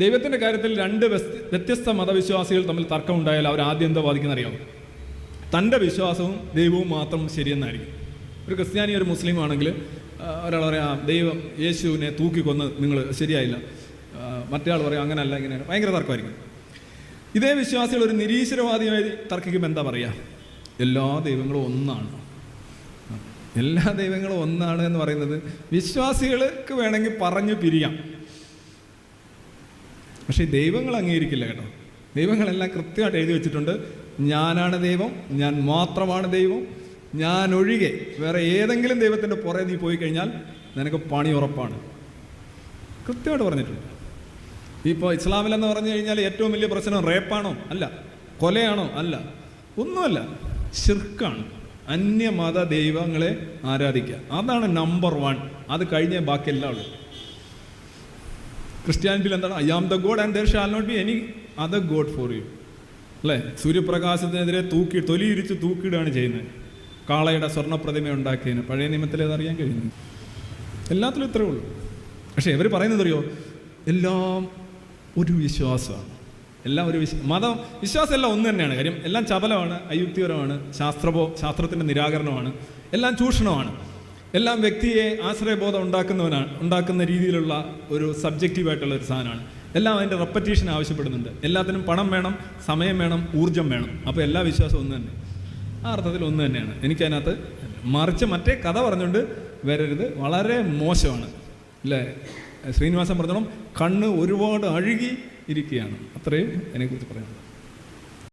ദൈവത്തിന്റെ കാര്യത്തിൽ രണ്ട് വ്യത്യസ്ത മതവിശ്വാസികൾ തമ്മിൽ തർക്കം ഉണ്ടായാൽ അവർ ആദ്യം എന്താ വാദിക്കുന്ന അറിയാം തന്റെ വിശ്വാസവും ദൈവവും മാത്രം ശരിയെന്നായിരിക്കും. ഒരു ക്രിസ്ത്യാനി ഒരു മുസ്ലിം ആണെങ്കിൽ ഒരാൾ പറയാം ദൈവം യേശുവിനെ തൂക്കിക്കൊന്ന് നിങ്ങൾ ശരിയായില്ല. മറ്റേയാൾ പറയാം അങ്ങനെയല്ല ഇങ്ങനെയാണ് ഭയങ്കര തർക്കമായിരിക്കും. ഇതേ വിശ്വാസികൾ ഒരു നിരീശ്വരവാദിയായി തർക്കിക്കുമ്പോൾ എന്താ പറയുക എല്ലാ ദൈവങ്ങളും ഒന്നാണ്. എല്ലാ ദൈവങ്ങളും ഒന്നാണ് എന്ന് പറയുന്നത് വിശ്വാസികൾക്ക് വേണമെങ്കിൽ പറഞ്ഞു പിരിയാം. പക്ഷേ ദൈവങ്ങൾ അംഗീകരിക്കില്ല കേട്ടോ. ദൈവങ്ങളെല്ലാം കൃത്യമായിട്ട് എഴുതി വെച്ചിട്ടുണ്ട്. ഞാനാണ് ദൈവം ഞാൻ മാത്രമാണ് ദൈവം. ഞാൻ ഒഴികെ വേറെ ഏതെങ്കിലും ദൈവത്തിന്റെ പുറകെ നീ പോയി കഴിഞ്ഞാൽ നിനക്ക് പണി ഉറപ്പാണ്. കൃത്യമായിട്ട് പറഞ്ഞിട്ടുണ്ട്. ഇപ്പോൾ ഇസ്ലാമിലെന്ന് പറഞ്ഞു കഴിഞ്ഞാൽ ഏറ്റവും വലിയ പ്രശ്നം റേപ്പാണോ? അല്ല. കൊലയാണോ? അല്ല. ഒന്നുമല്ല. ഷിർക്കാണ് അന്യമത ദൈവങ്ങളെ ആരാധിക്കുക. അതാണ് നമ്പർ വൺ അത് കഴിഞ്ഞേ ബാക്കിയെല്ലാം ഉള്ളൂ. ക്രിസ്ത്യാനിറ്റിയിൽ എന്താണ് I am the God and there shall not be any other God for you അല്ലേ? സൂര്യപ്രകാശത്തിനെതിരെ തൂക്കി തൊലിയിരിച്ച് തൂക്കിയിടുകയാണ് ചെയ്യുന്നത്. കാളയുടെ സ്വർണപ്രതിമ ഉണ്ടാക്കിയതിന്. പഴയ നിയമത്തിൽ അതറിയാൻ കഴിയുന്നു എല്ലാത്തിലും ഇത്രയേ ഉള്ളൂ. പക്ഷേ ഇവർ പറയുന്നത് അറിയോ? എല്ലാം ഒരു വിശ്വാസമാണ്. എല്ലാം ഒരു വിശ്വാസം മതം വിശ്വാസം എല്ലാം ഒന്ന് തന്നെയാണ്. കാര്യം എല്ലാം ചപലമാണ് അയുക്തിപരമാണ് ശാസ്ത്രപോ ശാസ്ത്രത്തിന്റെ നിരാകരണമാണ്. എല്ലാം ചൂഷണമാണ്. എല്ലാം വ്യക്തിയെ ആശ്രയബോധം ഉണ്ടാക്കുന്നവനാണ് ഉണ്ടാക്കുന്ന രീതിയിലുള്ള ഒരു സബ്ജക്റ്റീവായിട്ടുള്ള ഒരു സാധനമാണ്. എല്ലാം അതിന്റെ റെപ്പറ്റീഷൻ ആവശ്യപ്പെടുന്നുണ്ട്. എല്ലാത്തിനും പണം വേണം സമയം വേണം ഊർജം വേണം. അപ്പോൾ എല്ലാ വിശ്വാസവും ഒന്ന് തന്നെ. ആ അർത്ഥത്തിൽ ഒന്ന് തന്നെയാണ്. എനിക്കതിനകത്ത് മറിച്ച് മറ്റേ കഥ പറഞ്ഞുകൊണ്ട് വരരുത്. വളരെ മോശമാണ്. അല്ലേ? ശ്രീനിവാസൻ പറഞ്ഞോളം കണ്ണ് ഒരുപാട് അഴുകി ഇരിക്കുകയാണ്. അത്രയും അതിനെക്കുറിച്ച് പറയാനുള്ളത്.